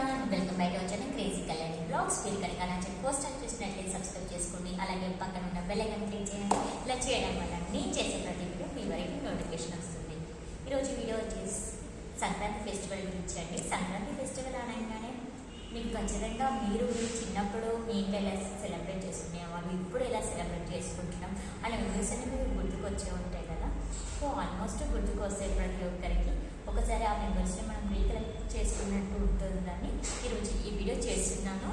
Welcome back to crazy Kalyani blogs మీరు కనుక నా ఛానల్ ఫస్ట్ టైం చూసినట్లయితే సబ్స్క్రైబ్ చేసుకోండి. అలాగే పక్కన ఉన్న బెల్ ఐకాన్ క్లిక్ చేయండి. ఇలా చేయడం వల్ల నేను చేసే ప్రతి వీడియో మీ వరకు నోటిఫికేషన్ వస్తుంది. ఈరోజు వీడియో వచ్చేసి సంక్రాంతి ఫెస్టివల్ గురించి అండి. సంక్రాంతి ఫెస్టివల్ అనగానే మీకు ఖచ్చితంగా మీరు చిన్నప్పుడు మీ ఇంట్లో ఎలా సెలబ్రేట్ చేసుకునేవాళ్ళు ఇప్పుడు ఎలా సెలబ్రేట్ చేసుకుంటున్నాం అనే వ్యూస్ అనేవి గుర్తుకొచ్చే ఉంటాయి కదా. సో ఆల్మోస్ట్ గుర్తుకు వస్తే ప్రతి ఒక్కరికి. ఒకసారి ఆ మెంబర్స్ని మనం రీకలెక్ట్ చేసుకున్నట్టు ఉంటుందని ఈరోజు ఈ వీడియో చేస్తున్నాను.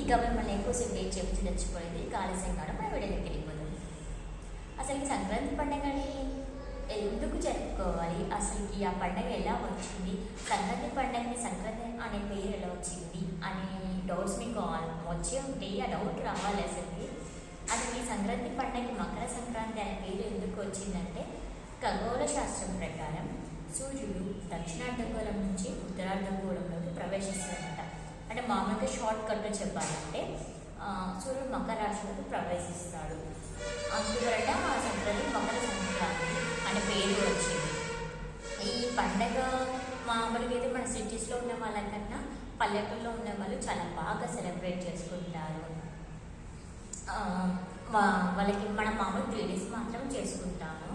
ఇంకా ఇక మిమ్మల్ని ఎక్కువసేపు వెయిట్ చేయించి తెచ్చిపోయింది ఆలస్యం కావడం మన వీడియోకి వెళ్ళిపోతుంది అసలు ఈ సంక్రాంతి పండుగని ఎందుకు జరుపుకోవాలి? అసలుకి ఆ పండగ ఎలా వచ్చింది? సంక్రాంతి పండగని సంక్రాంతి అనే పేరు ఎలా వచ్చింది? అనే డౌట్స్ మీకు వచ్చే ఉంటాయి ఆ డౌట్ రావాలి అసలుకి. అసలు ఈ సంక్రాంతి పండగ మకర సంక్రాంతి అనే పేరు ఎందుకు వచ్చిందంటే ఖగోళ శాస్త్రం ప్రకారం సూర్యుడు దక్షిణార్ధగోళం నుంచి ఉత్తరార్ధగోళంలోకి ప్రవేశిస్తాడట అంటే మామూలుగా షార్ట్ కట్లో చెప్పాలంటే సూర్యుడు మకర రాశిలోకి ప్రవేశిస్తాడు. అందువల్ల ఆ సంక్రాంతి మకర సంక్రాంతి అనే పేరు వచ్చింది. ఈ పండగ మామూలుగా అయితే మన సిటీస్లో ఉన్న వాళ్ళకన్నా పల్లెటూరులో ఉన్న వాళ్ళు చాలా బాగా సెలబ్రేట్ చేసుకుంటారు. వాళ్ళకి మనం మామూలు త్రీ డేస్ మాత్రం చేసుకుంటాము.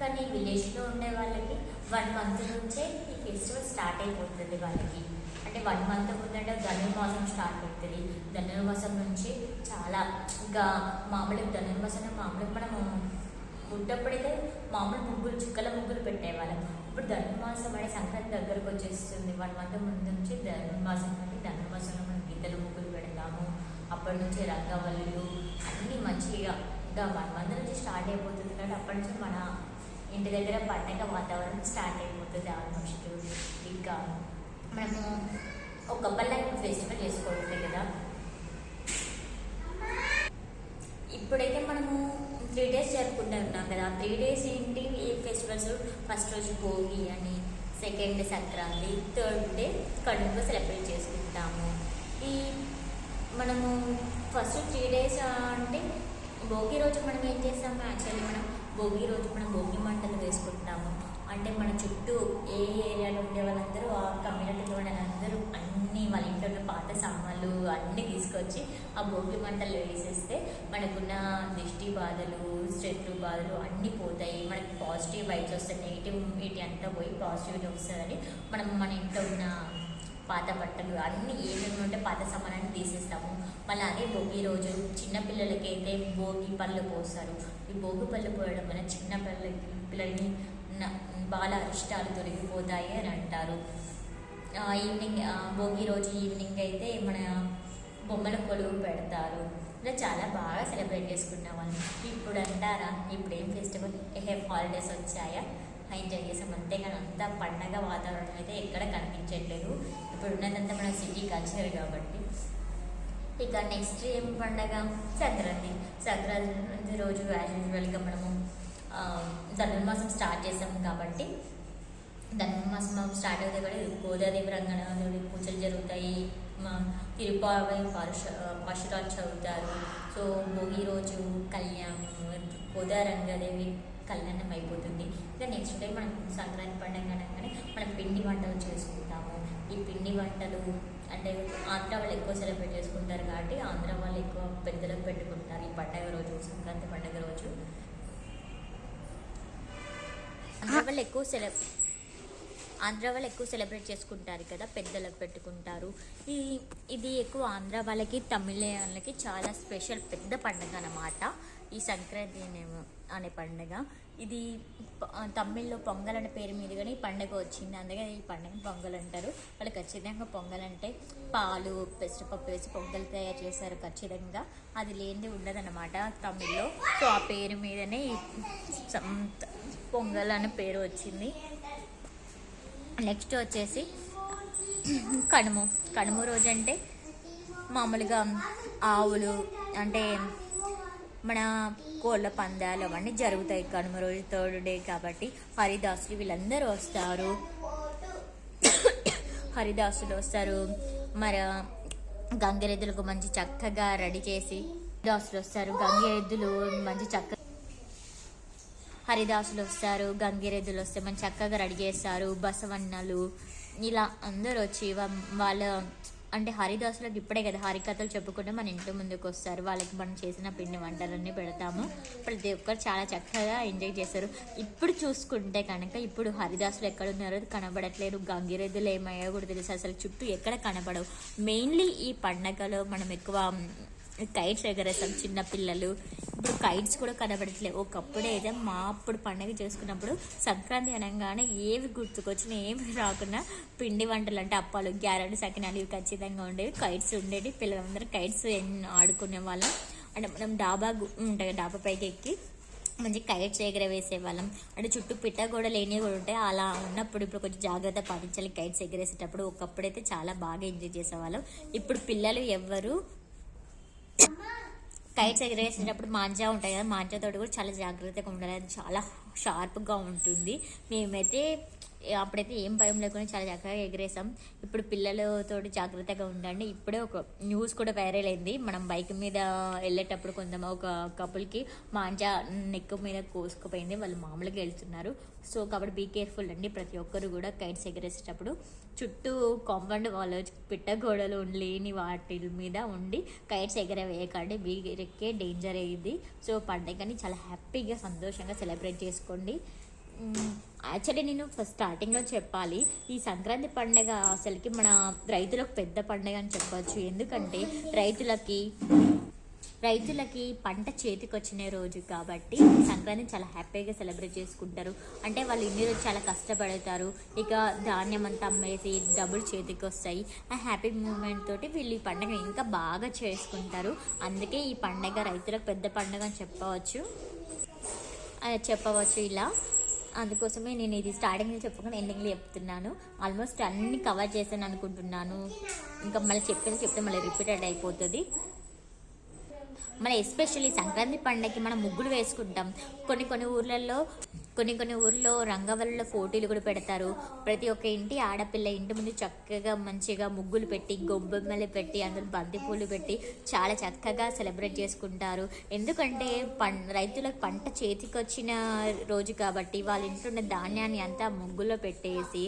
కానీ విలేజ్లో ఉండే వాళ్ళకి వన్ మంత్ నుంచే ఈ ఫెస్టివల్ స్టార్ట్ అయిపోతుంది వాళ్ళకి. అంటే వన్ మంత్ ముందంటే ధనుర్మాసం స్టార్ట్ అవుతుంది. ధనుర్మాసం నుంచి చాలా ఇంకా మామూలుగా ధనుర్మాసం మామూలుగా మనము పుట్టప్పుడైతే మామూలు ముగ్గులు చుక్కల ముగ్గులు పెట్టేవాళ్ళం. ఇప్పుడు ధనుర్మాసం అనే సంక్రాంతి దగ్గరకు వచ్చేస్తుంది. వన్ మంత్ ముందు నుంచి ధనుర్మాసం అంటే ధనుర్మాసంలో మనం గీతలు ముగ్గులు పెడతాము. అప్పటి నుంచి రంగవల్లులు అన్నీ మంచిగా ఇంకా వన్ మంత్ నుంచి స్టార్ట్ అయిపోతుంది. కాబట్టి అప్పటి నుంచి మన ఇంటి దగ్గర పండగ వాతావరణం స్టార్ట్ అయిపోతుంది ఆల్మోస్ట్ ఇంకా మనము ఒక పల్లె ఫెస్టివల్ చేసుకోవట్లేదు కదా. ఇప్పుడైతే మనము త్రీ డేస్ జరుపుకుంటూ ఉన్నాం కదా. త్రీ డేస్ ఏంటి? ఈ ఫెస్టివల్స్ ఫస్ట్ రోజు భోగి అని సెకండ్ సంక్రాంతి థర్డ్ డే కడుపులో సెలబ్రేట్ చేసుకుంటాము. ఈ మనము ఫస్ట్ త్రీ డేస్ అంటే భోగి రోజు మనం ఏం చేస్తాము యాక్చువల్లీ మనం భోగి రోజు మనం భోగి మంటలు వేసుకుంటాము. అంటే మన చుట్టూ ఏ ఏరియాలో ఉండే వాళ్ళందరూ ఆ కమ్యూనిటీలో ఉండే వాళ్ళందరూ అన్ని వాళ్ళ ఇంట్లో ఉన్న పాత సామాన్లు అన్నీ తీసుకొచ్చి ఆ భోగి మంటలు వేసేస్తే మనకున్న దిష్టి బాధలు శత్రు బాధలు అన్నీ పోతాయి. మనకి పాజిటివ్ వైబ్స్ వస్తాయి. నెగిటివ్ నెగిటివిటీ అంతా పోయి పాజిటివిటీ వస్తుందని మనం మన ఇంట్లో ఉన్న పాత బట్టలు అన్నీ ఏమేమి ఉంటే పాత సామానాన్ని తీసేస్తాము. మళ్ళీ అదే భోగి రోజు చిన్నపిల్లలకైతే భోగి పళ్ళు పోస్తారు. ఈ భోగి పళ్ళు పోయడం వల్ల చిన్న పిల్లలకి పిల్లల్ని బాల అరిష్టాలు తొలగిపోతాయి అని అంటారు. ఈవినింగ్ భోగి రోజు ఈవినింగ్ అయితే మన బొమ్మల కొలువు పెడతారు. ఇలా చాలా బాగా సెలబ్రేట్ చేసుకున్నాం వాళ్ళు ఇప్పుడు అంటారా ఇప్పుడు ఏం ఫెస్టివల్? ఏ హాలిడేస్ వచ్చాయా? ఎంజాయ్ చేసాం. అంతేగాని అంత పండగ వాతావరణం అయితే ఎక్కడ కనిపించట్లేదు. ఇప్పుడు ఉన్నదంతా మన సిటీ కల్చర్ కాబట్టి. ఇక నెక్స్ట్ ఏం పండగ? సంక్రాంతి. సంక్రాంతి రోజు యాజ్ యూజువల్గా మనము ధనుర్మాసం స్టార్ట్ చేసాం కాబట్టి ధనుర్మాసం స్టార్ట్ అవుతాయి కూడా గోదాదేవి రంగనాథుడి పూజలు జరుగుతాయి. మా తిరుపావై పరుష పరశురాలు చదువుతారు. సో భోగి రోజు కళ్యాణం గోదా రంగాదేవి కళ్యాణం అయిపోతుంది. ఇంకా నెక్స్ట్ డే మనం సంక్రాంతి పండుగ అనగానే మనం పిండి వంటలు చేసుకుంటాము. ఈ పిండి వంటలు అంటే ఆంధ్ర వాళ్ళు ఎక్కువ సెలబ్రేట్ చేసుకుంటారు కాబట్టి ఆంధ్ర వాళ్ళు ఎక్కువ పెద్దలకు పెట్టుకుంటారు ఈ పండగ రోజు సంక్రాంతి పండగ రోజు. ఆంధ్ర వాళ్ళు ఎక్కువ సెలబ్ ఆంధ్ర వాళ్ళు ఎక్కువ సెలబ్రేట్ చేసుకుంటారు కదా పెద్దలకు పెట్టుకుంటారు. ఈ ఇది ఎక్కువ ఆంధ్ర వాళ్ళకి తమిళ వాళ్ళకి చాలా స్పెషల్ పెద్ద పండుగ అన్నమాట. ఈ సంక్రాంతి అనే అనే పండుగ. ఇది తమిళ్ళో పొంగల్ అనే పేరు మీదుగానే ఈ పండుగ వచ్చింది. అందుకే ఈ పండుగను పొంగల్ అంటారు. వాళ్ళు ఖచ్చితంగా పొంగల్ అంటే పాలు పెసరపప్పు వేసి పొంగల్ తయారు చేశారు ఖచ్చితంగా. అది లేనిది ఉండదన్నమాట తమిళ్ళో. సో ఆ పేరు మీదనే పొంగల్ అనే పేరు వచ్చింది. నెక్స్ట్ వచ్చేసి కనుము. కనుము రోజు అంటే మామూలుగా ఆవులు అంటే మన కోళ్ళ పందాలు అవన్నీ జరుగుతాయి కనుమ రోజు థర్డ్ డే కాబట్టి. హరిదాసులు వీళ్ళందరూ వస్తారు. హరిదాసులు వస్తారు. మరి గంగిరెద్దులకు మంచి చక్కగా రెడీ చేసి దాసులు వస్తారు. గంగిరెద్దులు మంచి చక్క హరిదాసులు వస్తారు గంగిరెద్దులు వస్తే మనం చక్కగా రెడీ చేస్తారు బసవన్నలు. ఇలా అందరూ వచ్చి వాళ్ళ అంటే హరిదాసులకు ఇప్పుడే కదా హరికథలు చెప్పుకుంటే మన ఇంటి ముందుకు వస్తారు. వాళ్ళకి మనం చేసిన పిండి వంటలన్నీ పెడతాము. ప్రతి ఒక్కరు చాలా చక్కగా ఎంజాయ్ చేస్తారు. ఇప్పుడు చూసుకుంటే కనుక ఇప్పుడు హరిదాసులు ఎక్కడ ఉన్నారో కనబడట్లేరు గంగిరెద్దులు ఏమయ్యో కూడా తెలుసు. అసలు చుట్టూ ఎక్కడ కనబడవు. మెయిన్లీ ఈ పండగలో మనం ఎక్కువ కైట్స్ ఎగరేస్తాం చిన్న పిల్లలు. ఇప్పుడు కైట్స్ కూడా కనబడట్లేదు ఒకప్పుడు అయితే మా అప్పుడు పండగ చేసుకున్నప్పుడు సంక్రాంతి అనగానే ఏవి గుర్తుకొచ్చినా ఏమి రాకుండా పిండి వంటలు అంటే అప్పాలు గ్యారెలు సకినాలు ఇవి ఖచ్చితంగా ఉండేవి. కైట్స్ ఉండేవి పిల్లలందరూ కైట్స్ ఆడుకునే వాళ్ళం. అంటే మనం డాబా గు- ఉంటాయి డాబా పైకి ఎక్కి మంచి కైట్స్ ఎగరవేసే వాళ్ళం. అంటే చుట్టూ పిట్ట కూడా లేనివి కూడా ఉంటాయి. అలా ఉన్నప్పుడు ఇప్పుడు కొంచెం జాగ్రత్త పాటించాలి కైట్స్ ఎగరేసేటప్పుడు ఒకప్పుడైతే చాలా బాగా ఎంజాయ్ చేసేవాళ్ళం. ఇప్పుడు పిల్లలు ఎవ్వరు కైట్స్ ఎగరేసేటప్పుడు మాంజా ఉంటాయి కదా మాంజా తోటి కూడా చాలా జాగ్రత్తగా ఉండాలి. అది చాలా షార్ప్గా ఉంటుంది. మేమైతే అప్పుడైతే ఏం భయం లేకుండా చాలా చక్కగా ఎగరేసాం. ఇప్పుడు పిల్లలతో జాగ్రత్తగా ఉండండి. ఇప్పుడే ఒక న్యూస్ కూడా వైరల్ అయింది. మనం బైక్ మీద వెళ్ళేటప్పుడు కొంత ఒక కపుల్కి మాంజా నెక్ మీద కోసుకుపోయింది. వాళ్ళు మామూలుగా వెళ్తున్నారు సో కాబట్టి బీ కేర్ఫుల్ అండి. ప్రతి ఒక్కరు కూడా కైట్స్ ఎగరేసేటప్పుడు. చుట్టూ కాంపౌండ్ వాళ్ళు పిట్ట గోడలు లేని వాటి మీద ఉండి కైట్స్ ఎగరవేయకండి. వీరికే డేంజర్ అయ్యింది. సో పండుగని చాలా హ్యాపీగా సంతోషంగా సెలబ్రేట్ చేసుకోండి. యాక్చువల్లీ నేను ఫస్ట్ స్టార్టింగ్లో చెప్పాలి ఈ సంక్రాంతి పండగ అసలుకి మన రైతులకు పెద్ద పండగ అని చెప్పచ్చు. ఎందుకంటే రైతులకి రైతులకి పంట చేతికి వచ్చిన రోజు కాబట్టి సంక్రాంతి చాలా హ్యాపీగా సెలబ్రేట్ చేసుకుంటారు. అంటే వాళ్ళు ఇన్ని రోజు చాలా కష్టపడతారు. ఇక ధాన్యం అంతా అమ్మేసి డబ్బులు చేతికి వస్తాయి ఆ హ్యాపీ మూమెంట్ తోటి వీళ్ళు ఈ పండుగ ఇంకా బాగా చేసుకుంటారు. అందుకే ఈ పండగ రైతులకు పెద్ద పండుగ అని చెప్పవచ్చు. చెప్పవచ్చు ఇలా. అందుకోసమే నేను ఇది స్టార్టింగ్లో చెప్పకుండా ఎండింగ్లో చెప్తున్నాను. ఆల్మోస్ట్ అన్ని కవర్ చేశాను అనుకుంటున్నాను. ఇంకా మళ్ళీ చెప్పేది చెప్తే మళ్ళీ రిపీటెడ్ అయిపోతుంది. మన ఎస్పెషల్లీ సంక్రాంతి పండగకి మనం ముగ్గులు వేసుకుంటాం. కొన్ని కొన్ని ఊర్లలో కొన్ని కొన్ని ఊర్లో రంగవల్లుల పోటీలు కూడా పెడతారు. ప్రతి ఒక్క ఇంటి ఆడపిల్ల ఇంటి ముందు చక్కగా మంచిగా ముగ్గులు పెట్టి గొబ్బెమ్మలు పెట్టి అందులో బంతిపూలు పెట్టి చాలా చక్కగా సెలబ్రేట్ చేసుకుంటారు. ఎందుకంటే పం రైతులకు పంట చేతికొచ్చిన రోజు కాబట్టి వాళ్ళ ఇంట్లో ఉన్న ధాన్యాన్ని అంతా ముగ్గులో పెట్టేసి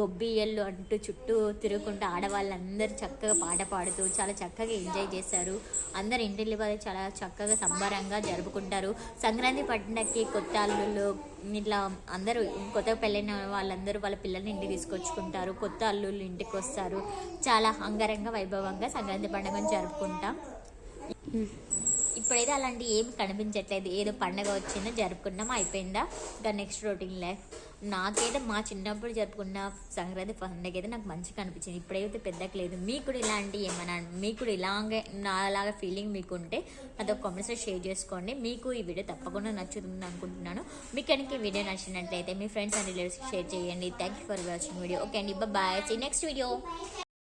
గొబ్బియ్యలు అంటూ చుట్టూ తిరుగుకుంటూ ఆడవాళ్ళందరూ చక్కగా పాట పాడుతూ చాలా చక్కగా ఎంజాయ్ చేశారు. అందరు ఇంటి వాళ్ళు చాలా చక్కగా సంబరంగా జరుపుకుంటారు. సంక్రాంతి పండగకి కొత్త అల్లుళ్ళు ఇట్లా అందరూ కొత్తగా పెళ్ళైన వాళ్ళందరూ వాళ్ళ పిల్లల్ని ఇంటికి తీసుకొచ్చుకుంటారు. కొత్త అల్లుళ్ళు ఇంటికి వస్తారు. చాలా అంగరంగ వైభవంగా సంక్రాంతి పండుగను జరుపుకుంటాం. ఇప్పుడైతే అలాంటి ఏమి కనిపించట్లేదు. ఏదో పండగ వచ్చిందో జరుపుకున్నాం అయిపోయిందా? ఇంకా నెక్స్ట్ రొటీన్ లైఫ్ నాకైతే మా చిన్నప్పుడు జరుపుకున్న సంక్రాంతి పండుగ అయితే నాకు మంచిగా అనిపించింది. ఇప్పుడైతే పెద్దకు లేదు. మీకు కూడా ఇలాంటి ఏమైనా మీకు కూడా ఇలాగే నాలాగా ఫీలింగ్ మీకు ఉంటే అదొక కామెంట్స్లో షేర్ చేసుకోండి. మీకు ఈ వీడియో తప్పకుండా నచ్చుతుంది అనుకుంటున్నాను. మీకు కనుక ఈ వీడియో నచ్చినట్లయితే మీ ఫ్రెండ్స్ అండ్ రిలేటివ్స్కి షేర్ చేయండి. Thank you for watching video okay అండి బాయ్ సీ నెక్స్ట్ వీడియో